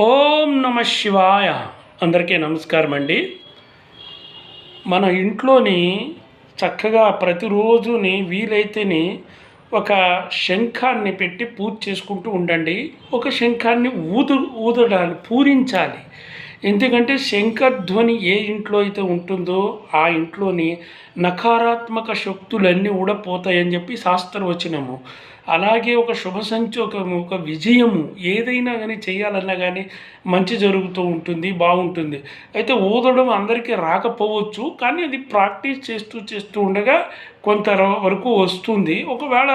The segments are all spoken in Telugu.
ఓం నమ శివాయ. అందరికీ నమస్కారం అండి. మన ఇంట్లోని చక్కగా ప్రతిరోజుని వీలైతేని ఒక శంఖాన్ని పెట్టి పూజ చేసుకుంటూ ఉండండి. ఒక శంఖాన్ని ఊదు ఊదడాలి పూరించాలి. ఎందుకంటే శంఖధ్వని ఏ ఇంట్లో అయితే ఉంటుందో ఆ ఇంట్లోని నకారాత్మక శక్తులన్నీ కూడా పోతాయని చెప్పి శాస్త్రవచనము. అలాగే ఒక శుభ సంచోకము ఒక విజయము ఏదైనా కానీ చేయాలన్నా కానీ మంచి జరుగుతూ ఉంటుంది బాగుంటుంది. అయితే ఊదడం అందరికీ రాకపోవచ్చు కానీ అది ప్రాక్టీస్ చేస్తూ చేస్తూ ఉండగా కొంత వరకు వస్తుంది. ఒకవేళ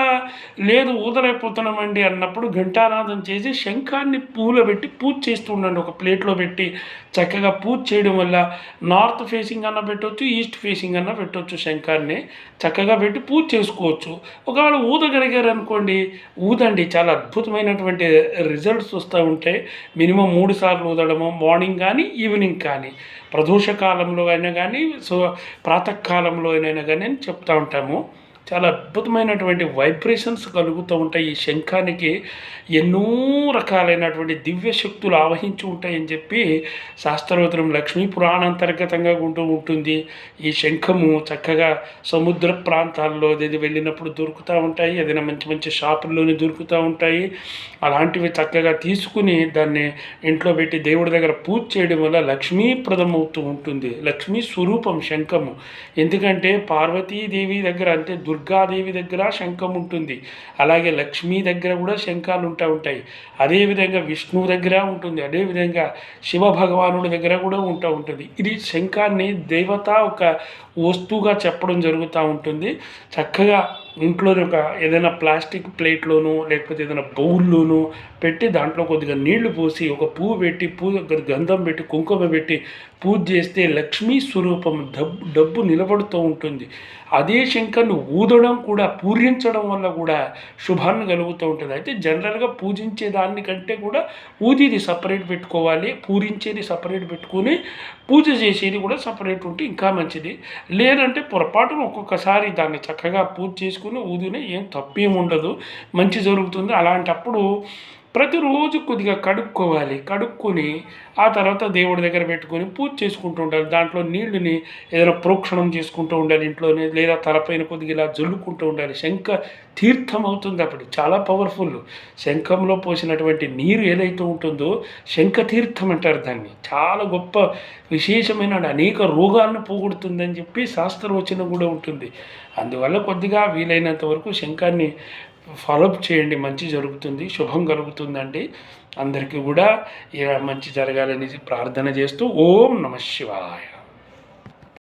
లేదు ఊదరైపోతున్నామండి అన్నప్పుడు ఘంటానాదం చేసి శంఖాన్ని పూలో పెట్టి పూజ చేస్తూ ఉండండి. ఒక ప్లేట్లో పెట్టి చక్కగా పూజ చేయడం వల్ల నార్త్ ఫేసింగ్ అన్న పెట్టవచ్చు ఈస్ట్ ఫేసింగ్ అన్న పెట్టవచ్చు శంఖాన్ని. చక్కగా పెట్టి పూజ చేసుకోవచ్చు. ఒకవేళ ఊదగలిగారు అనుకోండి ఊదండి. చాలా అద్భుతమైనటువంటి రిజల్ట్స్ వస్తూ ఉంటాయి మినిమం మూడు సార్లు ఊదడము మార్నింగ్ కానీ ఈవినింగ్ కానీ ప్రదోష కాలంలో అయినా కానీ సో ప్రాతకాలంలో అయినా కానీ అని చెప్తూ ఉంటాము. చాలా అద్భుతమైనటువంటి వైబ్రేషన్స్ కలుగుతూ ఉంటాయి ఈ శంఖానికి. ఎన్నో రకాలైనటువంటి దివ్య శక్తులు ఆవహించి ఉంటాయని చెప్పి శాస్త్రోత్తరం లక్ష్మీ పురాణాంతర్గతంగా ఉంటూ ఉంటుంది. ఈ శంఖము చక్కగా సముద్ర ప్రాంతాల్లో ఇది వెళ్ళినప్పుడు దొరుకుతూ ఉంటాయి. ఏదైనా మంచి మంచి షాపుల్లోనే దొరుకుతూ ఉంటాయి. అలాంటివి చక్కగా తీసుకుని దాన్ని ఇంట్లో పెట్టి దేవుడి దగ్గర పూజ చేయడం వల్ల లక్ష్మీప్రదం అవుతూ ఉంటుంది. లక్ష్మీ స్వరూపం శంఖము. ఎందుకంటే పార్వతీదేవి దగ్గర అంతే దుర్గాదేవి దగ్గర శంఖం ఉంటుంది. అలాగే లక్ష్మీ దగ్గర కూడా శంఖాలు ఉంటా ఉంటాయి. అదేవిధంగా విష్ణువు దగ్గర ఉంటుంది. అదేవిధంగా శివ భగవానుడి దగ్గర కూడా ఉంటా ఉంటుంది. ఇది శంఖాన్ని దేవత ఒక వస్తువుగా చెప్పడం జరుగుతూ ఉంటుంది. చక్కగా ఇంట్లో ఒక ఏదైనా ప్లాస్టిక్ ప్లేట్లోనూ లేకపోతే ఏదైనా బౌల్లోనూ పెట్టి దాంట్లో కొద్దిగా నీళ్ళు పోసి ఒక పువ్వు పెట్టి పువ్వు గంధం పెట్టి కుంకుమ పెట్టి పూజ చేస్తే లక్ష్మీ స్వరూపం డబ్బు డబ్బు నిలబడుతూ ఉంటుంది. అదే శంకర్ను ఊదడం కూడా పూరించడం వల్ల కూడా శుభాన్ని కలుగుతూ ఉంటుంది. అయితే జనరల్గా పూజించే దానికంటే కూడా ఊదిది సపరేట్ పెట్టుకోవాలి పూరించేది సపరేట్ పెట్టుకొని పూజ చేసేది కూడా సపరేట్ ఉంటే ఇంకా మంచిది. లేదంటే పొరపాటున ఒక్కొక్కసారి దాన్ని చక్కగా పూజ చేసుకుని ఊదినే ఏం తప్పేం ఉండదు. మంచి జరుగుతుంది. అలాంటప్పుడు ప్రతిరోజు కొద్దిగా కడుక్కోవాలి. కడుక్కొని ఆ తర్వాత దేవుడి దగ్గర పెట్టుకొని పూజ చేసుకుంటూ ఉండాలి. దాంట్లో నీళ్ళని ఏదైనా ప్రోక్షణం చేసుకుంటూ ఉండాలి ఇంట్లోనే లేదా తలపైన కొద్దిగా ఇలా జల్లుకుంటూ ఉండాలి. శంఖ తీర్థం అవుతుంది అప్పుడు చాలా పవర్ఫుల్. శంఖంలో పోసినటువంటి నీరు ఏదైతే ఉంటుందో శంఖ తీర్థం అంటారు దాన్ని. చాలా గొప్ప విశేషమైన అనేక రోగాలను పోగొడుతుందని చెప్పి శాస్త్రవచనం కూడా ఉంటుంది. అందువల్ల కొద్దిగా వీలైనంత వరకు శంఖాన్ని ఫాలోఅప్ చేయండి మంచి జరుగుతుంది శుభం కలుగుతుందండి. అందరికీ కూడా ఇలా మంచి జరగాలని ప్రార్థన చేస్తూ ఓం నమ శివాయ.